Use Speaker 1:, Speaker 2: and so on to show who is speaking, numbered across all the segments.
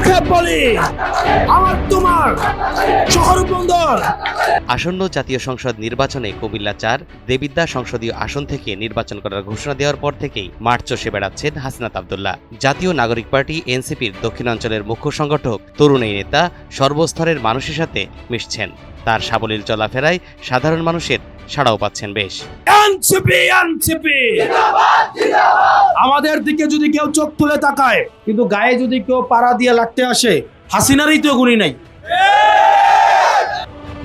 Speaker 1: মুখে বলি। আমার তোমার শহর বন্দর।
Speaker 2: আসন্ন জাতীয় সংসদ নির্বাচনে কুমিল্লা চার দেবিদ্যা সংসদীয় আসন থেকে নির্বাচন করার ঘোষণা দেওয়ার পর থেকেই মাঠ চষে বেড়াচ্ছেন হাসনাত আবদুল্লাহ। জাতীয় নাগরিক পার্টি এনসিপির দক্ষিণাঞ্চলের মুখ্য সংগঠক তরুণ এই নেতা সর্বস্তরের মানুষের সাথে মিশছেন। তার সাবলীল চলাফেরায় সাধারণ মানুষের সাড়াও পাচ্ছেন বেশ।
Speaker 1: NCP NCP. আমাদের দিকে যদি কেউ চোখ তুলে তাকায় কিন্তু গায়ে যদি কেউ পাড়া দিয়ে লাগতে আসে হাসিনারই তো গুণী নাই।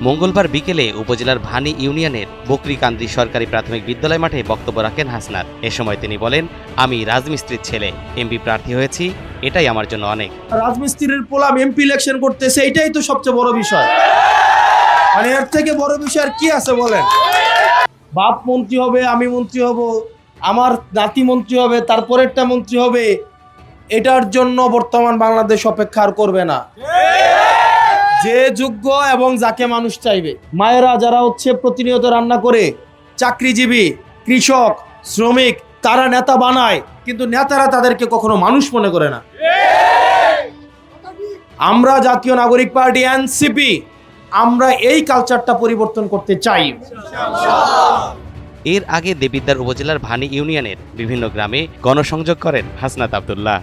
Speaker 2: মঙ্গলবার বিকেলে উপজেলার ভানি ইউনিয়নের বকরিকান্দি সরকারি প্রাথমিক বিদ্যালয় মাঠে বক্তব্য রাখেন হাসনাত। এ সময় তিনি বলেন আমি রাজমিস্ত্রির ছেলে এমপি প্রার্থী হয়েছি এটাই আমার জন্য অনেক।
Speaker 1: রাজমিস্ত্রির পোলাম এমপি ইলেকশন করতেছে এটাই তো সবচেয়ে বড় বিষয়। মানে এর থেকে বড় বিষয় আর কি আছে বলেন? বাপ মন্ত্রী হবে আমি মন্ত্রী হব আমার নাতি মন্ত্রী হবে তারপরেরটা মন্ত্রী হবে, এটার জন্য বর্তমান বাংলাদেশ অপেক্ষা আর করবে না। যে যোগ্য এবং যাকে মানুষ চাইবে। মায়েরা যারা হচ্ছে প্রতিনিয়ত রান্না করে, চাকরিজীবী, কৃষক, শ্রমিক, তারা নেতা বানায়, কিন্তু নেতারা তাদেরকে কখনো মানুষ মনে করে না। আমরা জাতীয় নাগরিক পার্টি, এনসিপি, আমরা এই কালচারটা পরিবর্তন করতে চাই।
Speaker 2: এর আগে দেবিদ্যার উপজেলার ভানি ইউনিয়নের বিভিন্ন গ্রামে গণসংযোগ করেন হাসনাত আবদুল্লাহ।